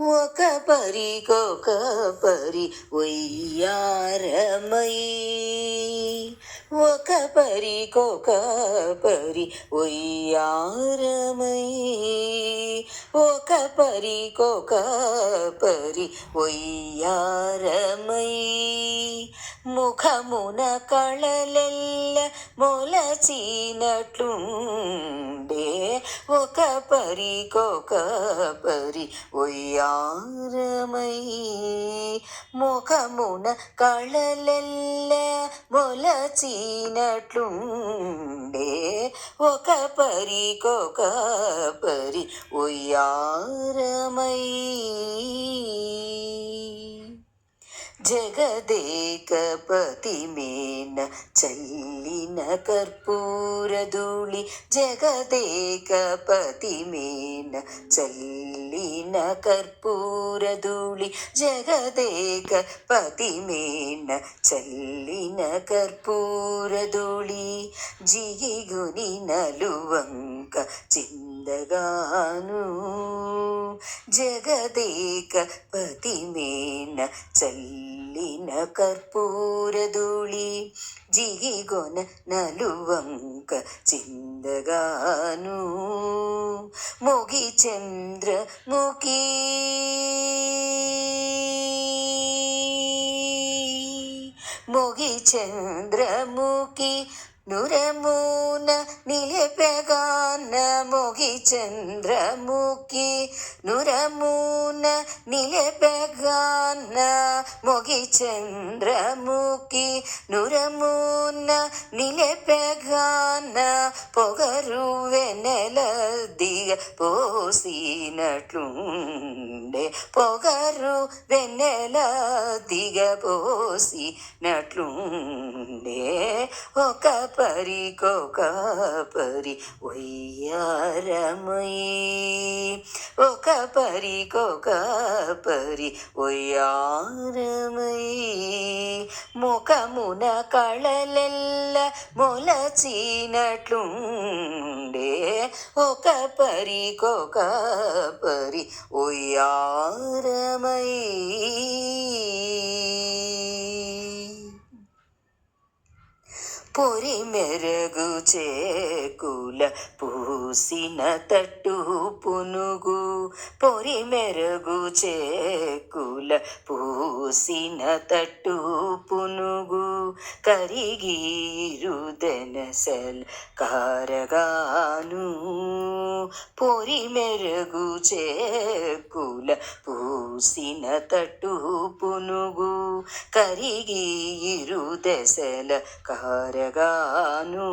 ఒక పరికొక పరి ఒయ్యారమై. ఒక పరికొక పరి ఒయ్యారమై. ఒక పరి కొక పరి ఒయ్యారమై. ముఖమున కళలెల్ల మొలచినట్లుండే. ఒక పరి కొక పరి ఒయ్యారమై. ముఖమున కళలెల్ల మొలచినట్లుండే. ఒక పరికొక పరి ఒయ్యారమై జగదేకపతి మేన ജഗദേകപതിമേന ചല്ലിന കർപ്പൂരധൂളി. ജഗദേകപതിമേന ചല്ലിന കർപ്പൂരധൂളി. ജഗദേകപതിമേന ചല്ലിന കർപ്പൂരധൂളി. ജിഗുനിനലുവങ്ക ചിന്തകാനു. ജഗദേകപതിമേന ചല്ലി ಕಲ್ಲಿನ ಕರ್ಪೂರಧೂಳಿ ಜಿಗಿಗೊನ ನಲುವಂಕ ಚಿಂದಗಾನು ಮುಗಿ ಚಂದ್ರ ಮುಖಿ ಮುಗಿ ಚಂದ್ರ ಮುಖಿ మొగి చంద్రముఖి నురమున నిలిపెగాన మొగి చంద్రముఖి నురమున నిలిపెగాన మొగి చంద్రముఖి నురమున నిలిపెగాన పొగరు వెనెల దిగ పోసినట్లుండే పొగరు వెన్నెల దిగ పోసినట్లుండే ఒక పరికొక పరి ఒయ్యారమయీ ఒక పరికొక పరి ఒయ్యారమయీ ముఖమున కళలెల్ల మొలచినట్లుండే. ఒక పరికొక పరి ఒయ్యారమయీ పొరి మెరగు చేకుల పూసిన తట్టు పునుగు పొరి మెరగు చేకుల పూసిన తట్టు పునుగు కరిగిరుదెనసల్ కారగాను పొరి మెరుగు చేకుల పూసిన తట్టు పునుగు కరిగి ఇరుదెసల కారగాను.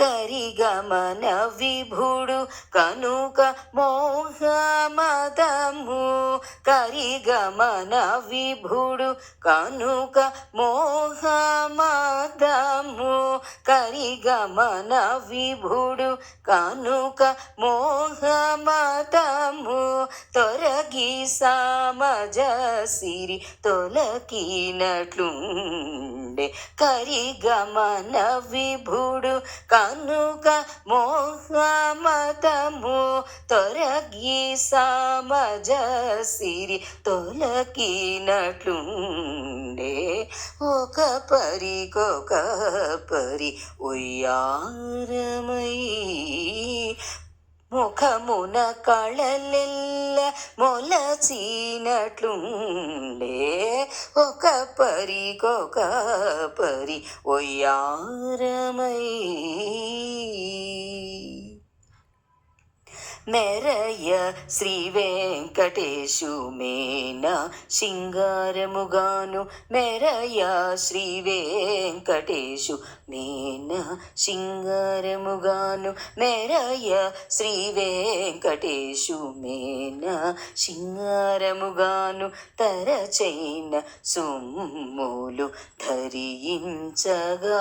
కరిగమన విభుడు కనుక మోహమదము. కరిగమన విభుడు కనుక మోహమదము. కరిగమన విభుడు కనుక మోహమదము తొరగి సామజ సిరి తొలకినట్లుండే. కరిగమన విభుడు కనుక మోహమతము తొరగి సామజ సిరి తొలకినట్లుండే. ఒక పరికొక పరి ఉయ్యారమై ముఖమున కళలెల్ల మొలచినట్లుండే ఒక పరికొక పరి ఒయ్యారమై మెరయ శ్రీ వెంకటేశు మేన సింగారముగాను మెరయ శ్రీ వెంకటేశు మేన సింగారముగాను మెరయ శ్రీ వెంకటేశు మేన సింగారముగాను తరచైన సుమ్ములు ధరించగా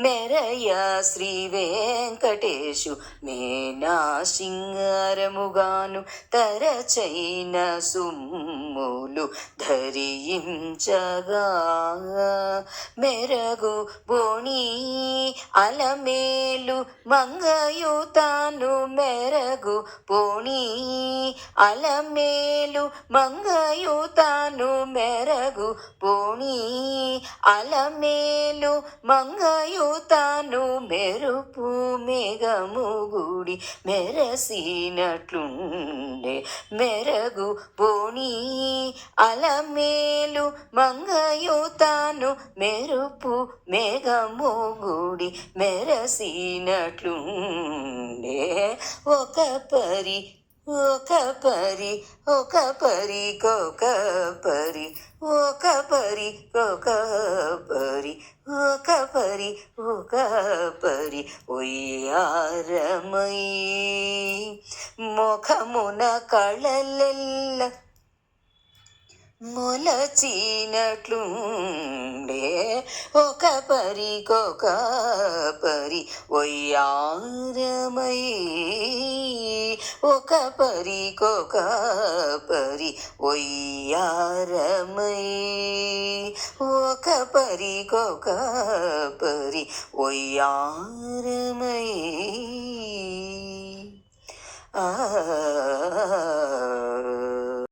మెరయ శ్రీ వెంకటేశు మేనా నా సింగారముగాను తరచైన సుమ్ములు ధరించగా. మెరగు బోణి అలమేలు మంగయు తాను మెరగు పోణి అలమేలు మంగయు తాను మెరగు పోణి అలమేలు మంగయు తాను మెరుపు మేఘము గుడి మెరసినట్లుండే మెరగు పోనీ అలమేలు మంగయుతాను మెరుపు మేఘము గుడి మెరసినట్లుండే ఒక పరి ఒక పరి ఒక పరి కొక పరి ఒక పరి కొక పరి ఒక పరి ఒక పరి ఉయ్యారమై. ముఖమున కళలెల్ల మొలచినట్లుండే. ఒక పరికొక పరి ఒయ్యారమై ఒక పరికొక పరి ఒయ్యారమై ఒక పరికొక పరి ఒయ్యారమై ఆ